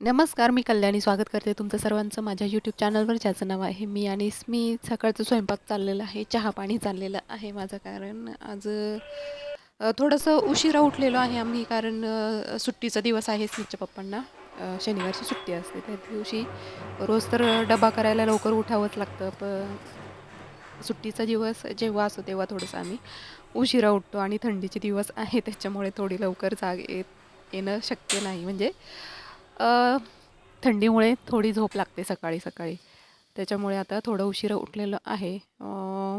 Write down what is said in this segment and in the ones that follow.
नमस्कार मी कल्याणी स्वागत करते तुमचं सर्वांचं माझ्या यूट्यूब चॅनलवर ज्याचं नाव आहे मी आणि मी सकाळचं स्वयंपाक चाललेलं आहे चहा पाणी चाललेलं आहे माझं कारण आज थोडंसं उशिरा उठलेलो आहे आम्ही कारण सुट्टीचा दिवस आहे स्मितच्या पप्पांना. शनिवारची सुट्टी असते त्या दिवशी रोज तर डबा करायला लवकर उठावंच लागतं प सुट्टीचा दिवस जेव्हा असतो तेव्हा थोडंसं आम्ही उशिरा उठतो आणि थंडीचे दिवस आहे त्याच्यामुळे थोडी लवकर जाग येत येणं शक्य नाही. म्हणजे थंडीमुळे थोडी झोप लागते सकाळी सकाळी. त्याच्यामुळे आता थोडं उशिरा उठलेलं आहे.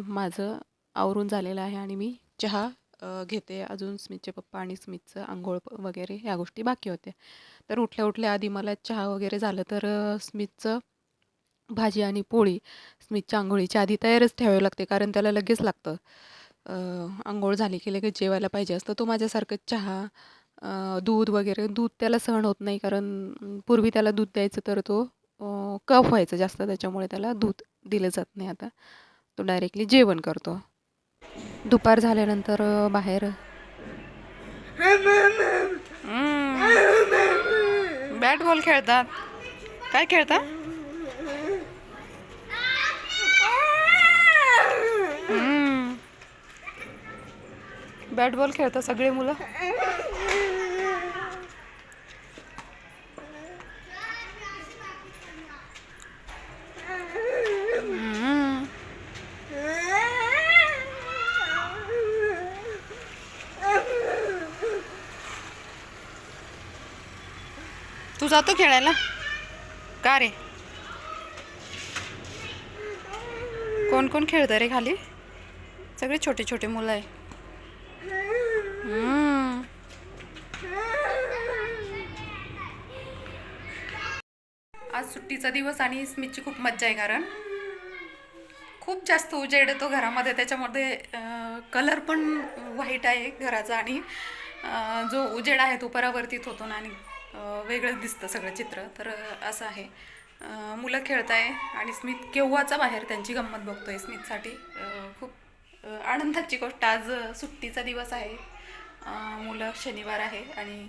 माझं आवरून झालेलं आहे आणि मी चहा घेते. अजून स्मितचे पप्पा आणि स्मितचं आंघोळ वगैरे ह्या गोष्टी बाकी होत्या. तर उठल्या उठल्या आधी मला चहा वगैरे झालं तर स्मितचं भाजी आणि पोळी स्मितच्या आंघोळीच्या आधी तयारच ठेवावी लागते कारण त्याला लगेच लागतं. आंघोळ झाली की लगेच जेवायला पाहिजे असतं. तो माझ्यासारखं चहा दूध वगैरे दूध त्याला सहन होत नाही कारण पूर्वी त्याला दूध द्यायचं तर तो कफ व्हायचं जास्त त्याच्यामुळे त्याला दूध दिलं जात नाही आता. तो डायरेक्टली जेवण करतो. दुपार झाल्यानंतर बाहेर. बॅट बॉल खेळतात. काय खेळतात बॅट बॉल खेळतात सगळे मुलं? तू जातो खेळायला? का रे? कोण कोण खेळतं रे खाली? सगळे छोटे छोटे मुलं आहे. आज सुट्टीचा दिवस आणि स्मितची खूप मज्जा आहे कारण खूप जास्त उजेड येतो घरामध्ये. त्याच्यामध्ये कलर पण व्हाईट आहे घराचा आणि जो उजेड आहे तो परावर्तित होतो ना आणि वेगळंच दिसतं सगळं चित्र. तर असं आहे. मुलं खेळत आहे आणि स्मित केव्हाचा बाहेर त्यांची गंमत बघतोय स्मितसाठी. खूप आनंदाची गोष्ट. आज सुट्टीचा दिवस आहे. मुलं शनिवार आहे आणि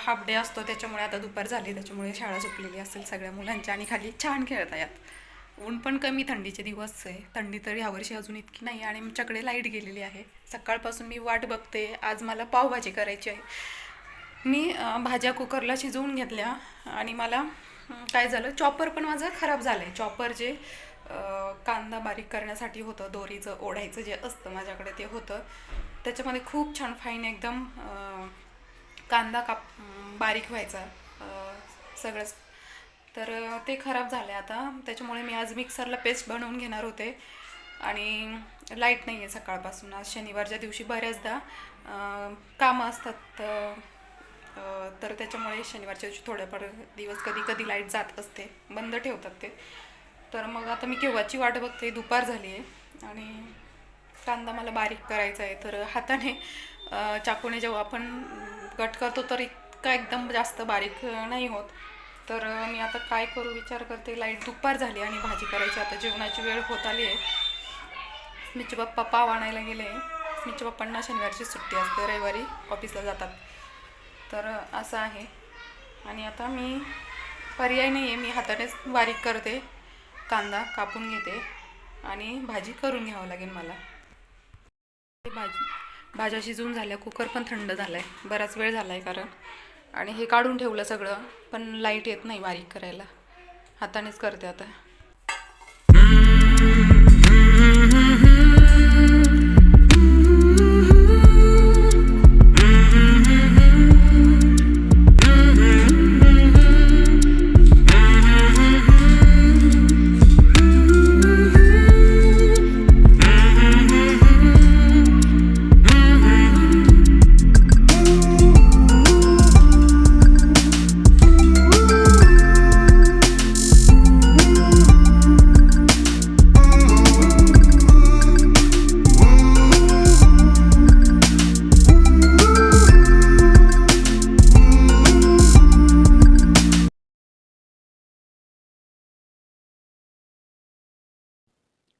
हाफ डे असतो. त्याच्यामुळे आता दुपार झाली. त्याच्यामुळे शाळा सुटलेली असेल सगळ्या मुलांच्या आणि खाली छान खेळत आहेत ऊन पण कमी थंडीचे दिवस आहे. थंडी तर यावर्षी अजून इतकी नाही आणि आमच्याकडे लाइट गेलेली आहे. सकाळपासून मी वाट बघते. आज मला पावभाजी करायची आहे. मी भाज्या कुकरला शिजवून घेतल्या आणि मला काय झालं चॉपर पण माझं खराब झालं आहे चॉपर जे कांदा बारीक करण्यासाठी होतं दोरीचं ओढायचं जे असतं माझ्याकडे ते होतं. त्याच्यामध्ये खूप छान फाईन एकदम कांदा काप बारीक व्हायचा सगळंच. तर ते खराब झाले आता. त्याच्यामुळे मी आज मिक्सरला पेस्ट बनवून घेणार होते. आणि लाइट नाही आहे सकाळपासून. आज शनिवारच्या दिवशी बऱ्याचदा कामं असतात तर त्याच्यामुळे शनिवारच्या दिवशी थोड्याफार दिवस कधी कधी लाइट जात असते. बंद ठेवतात ते. तर मग आता मी केव्हाची वाट बघते? दुपार झाली आहे. आणि कांदा मला बारीक करायचा आहे. तर हाताने चाकूने जेव्हा आपण कट करतो तर इतका एकदम जास्त बारीक नाही होत. तर मी आता काय करू विचार करते. लाइट दुपार झाली आणि भाजी करायची. आता जेवणाची वेळ होत आली आहे. स्मितचे पप्पा पाव आणायला गेले. स्मितच्या बाप्पांना शनिवारची सुट्टी असते. रविवारी ऑफिसला जातात. तर असं आहे. आणि आता मी पर्याय नाही आहे मी हातानेच बारीक करते. कांदा कापून घेते आणि भाजी करून घ्यावं लागेल मला. भाजी भाज्या शिजवून झाल्या कुकर पण थंड झाला आहे बराच वेळ झाला आहे कारण. आणि हे काढून ठेवलं सगळं पण लाइट येत नाही बारीक करायला. हातानेच करते आता.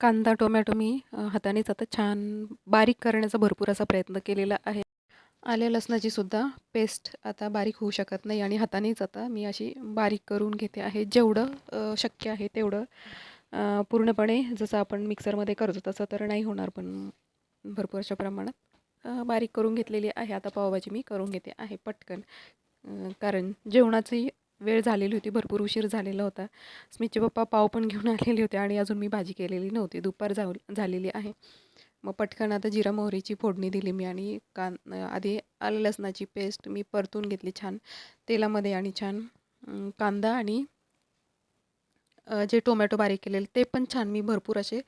कांदा टोमॅटो मी हातानेच आता छान बारीक करण्याचा भरपूर असा प्रयत्न केलेला आहे. आल्या लसणाची सुद्धा पेस्ट आता बारीक होऊ शकत नाही आणि हातानेच आता मी अशी बारीक करून घेते आहे. जेवढं शक्य आहे तेवढं पूर्णपणे जसं आपण मिक्सरमध्ये करतो तसं तर नाही होणार पण भरपूर अशा प्रमाणात बारीक करून घेतलेली आहे. आता पावभाजी मी करून घेते आहे पटकन कारण जेवणाची वेळ झालेली होती भरपूर उशीर झालेला होता. स्मितचे पप्पा पाव पण घेऊन आलेले होते आणि अजून मी भाजी केलेली नव्हती दुपार जाऊ झालेली आहे. मग पटकन आता जिरा मोहरीची फोडणी दिली मी आणि कान आधी आलं लसणाची पेस्ट मी परतून घेतली छान तेलामध्ये आणि छान कांदा आणि जे टोमॅटो बारीक केलेले ते पण छान मी भरपूर असे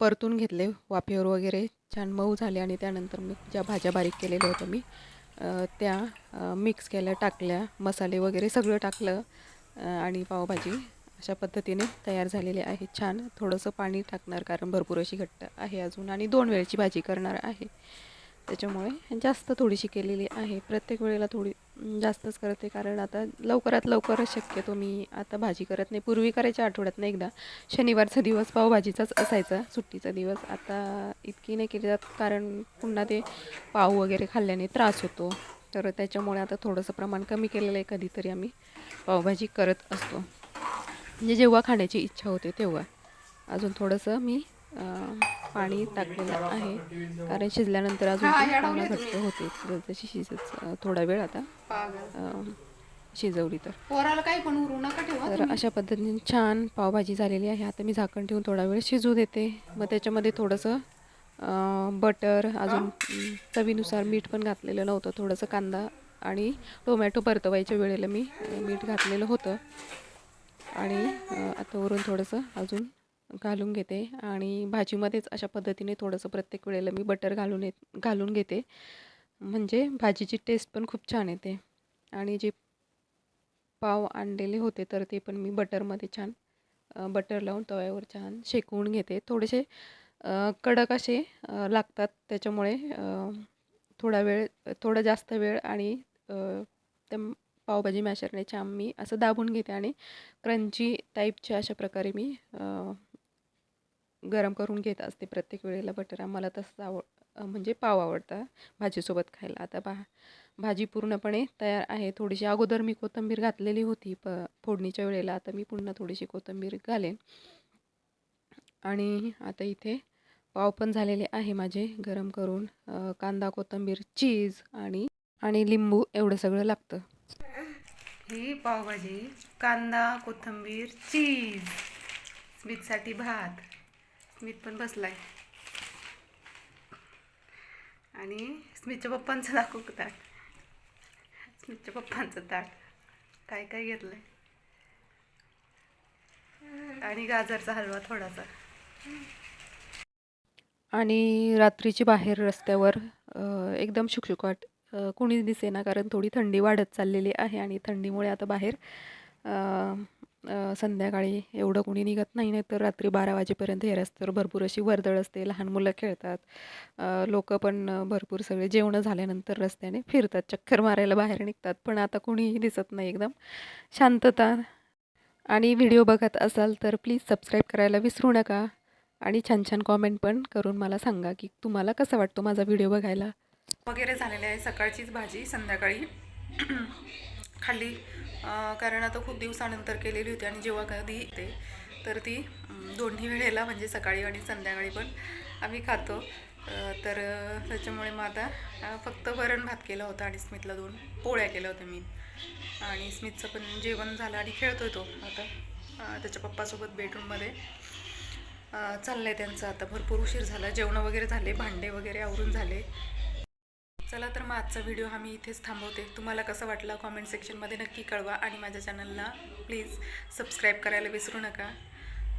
परतून घेतले वाफेवर वगैरे छान मऊ झाले आणि त्यानंतर मी ज्या भाज्या बारीक केलेल्या होत्या मी त्या मिक्स केल्या टाकल्या मसाले वगैरे सगळं टाकलं आणि पावभाजी अशा पद्धतीने तयार झालेली आहे. छान थोडंसं पाणी टाकणार कारण भरपूर अशी घट्ट आहे अजून आणि दोन वेळची भाजी करणार आहे. त्याच्यामुळे जास्त थोडीशी केलेली आहे. प्रत्येक वेळेला थोडी जास्तच करते कारण आता लवकरात लवकरच शक्यतो मी आता भाजी करत नाही. पूर्वी करायच्या आठवड्यात नाही एकदा. शनिवारचा दिवस पावभाजीचाच असायचा. सुट्टीचा दिवस. आता इतकी नाही केली जात. कारण पुन्हा ते पाव वगैरे खाल्ल्याने त्रास होतो. तर त्याच्यामुळे आता थोडंसं प्रमाण कमी केलेलं आहे. कधीतरी आम्ही पावभाजी करत असतो. म्हणजे जेव्हा खाण्याची इच्छा होते तेव्हा. अजून थोडंसं मी पाणी टाकलेलं आहे. कारण शिजल्यानंतर अजून पुन्हा घट्ट होते. जशी शिजत थोडा वेळ आता शिजवली तर. पोराला काही पण उरू नका ठेवा तर अशा पद्धतीने छान पावभाजी झालेली आहे. आता मी झाकण ठेवून थोडा वेळ शिजू देते. मग त्याच्यामध्ये थोडंसं बटर अजून चवीनुसार मीठ पण घातलेलं नव्हतं. थोडंसं कांदा आणि टोमॅटो परतवायच्या वेळेला मी मीठ घातलेलं होतं. आणि आता वरून थोडंसं अजून घालून घेते आणि भाजीमध्येच अशा पद्धतीने थोडंसं प्रत्येक वेळेला मी बटर घालून येत घालून घेते. म्हणजे भाजीची टेस्ट पण खूप छान येते. आणि जे पाव आणलेले होते तर ते पण मी बटरमध्ये छान बटर लावून तव्यावर छान शेकवून घेते. थोडेसे कडक असे लागतात. त्याच्यामुळे थोडा वेळ थोडा जास्त वेळ आणि त्या पावभाजी मॅशरने छान मी असं दाबून घेते आणि क्रंची टाईपचे अशा प्रकारे मी गरम करून घेत असते प्रत्येक वेळेला बटर. आम्हाला तसंच आवड म्हणजे पाव आवडता भाजीसोबत खायला. आता भा भाजी पूर्णपणे तयार आहे. थोडीशी अगोदर मी कोथिंबीर घातलेली होती प फोडणीच्या वेळेला. आता मी पुन्हा थोडीशी कोथिंबीर घालेन. आणि आता इथे पाव पण झालेले आहे माझे. गरम करून कांदा कोथिंबीर चीज आणि आणि लिंबू एवढं सगळं लागतं. ही पावभाजी कांदा कोथिंबीर चीज स्मितसाठी भात. स्मित पण बसला आहे आणि स्मितच्या पप्पांचं दाखवू का ताट. स्मितच्या पप्पांचं ताट. काय काय घेतलं आहे आणि गाजरचा हलवा थोडासा. आणि रात्रीची बाहेर रस्त्यावर एकदम शुकशुकाट कुणीच दिसेना कारण थोडी थंडी वाढत चाललेली आहे आणि थंडीमुळे आता बाहेर संध्याकाळी एवढं कुणी निघत नाही नाही तर रात्री बारा वाजेपर्यंत हे रस्त्यावर भरपूर अशी वर्दळ असते लहान मुलं खेळतात. लोक पण भरपूर सगळे जेवणं झाल्यानंतर रस्त्याने फिरतात चक्कर मारायला बाहेर निघतात पण आता कुणीही दिसत नाही एकदम. शांतता. आणि व्हिडिओ बघत असाल तर प्लीज सबस्क्राईब करायला विसरू नका. आणि छान छान कॉमेंट पण करून मला सांगा की तुम्हाला कसा वाटतो माझा व्हिडिओ बघायला. वगैरे झालेले आहे सकाळचीच भाजी संध्याकाळी खाल्ली. कारण आता खूप दिवसानंतर केलेली होती आणि जेव्हा कधी येते तर ती दोन्ही वेळेला म्हणजे सकाळी आणि संध्याकाळी पण आम्ही खातो. तर त्याच्यामुळे मग आता फक्त वरण भात केला होता आणि स्मितला दोन पोळ्या केल्या होत्या मी. आणि स्मितचं पण जेवण झालं आणि खेळतोय तो आता. त्याच्या पप्पासोबत बेडरूममध्ये चाललं आहे त्यांचं आता. भरपूर उशीर झाला. जेवणं वगैरे झाले भांडे वगैरे आवरून झाले. चला तर मग आजचा व्हिडिओ हा मी इथेच थांबवते. तुम्हाला कसं वाटला कॉमेंट सेक्शनमध्ये नक्की कळवा आणि माझ्या चॅनलला प्लीज सबस्क्राईब करायला विसरू नका.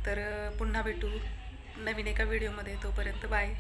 तर पुन्हा भेटू नवीन एका व्हिडिओमध्ये तोपर्यंत बाय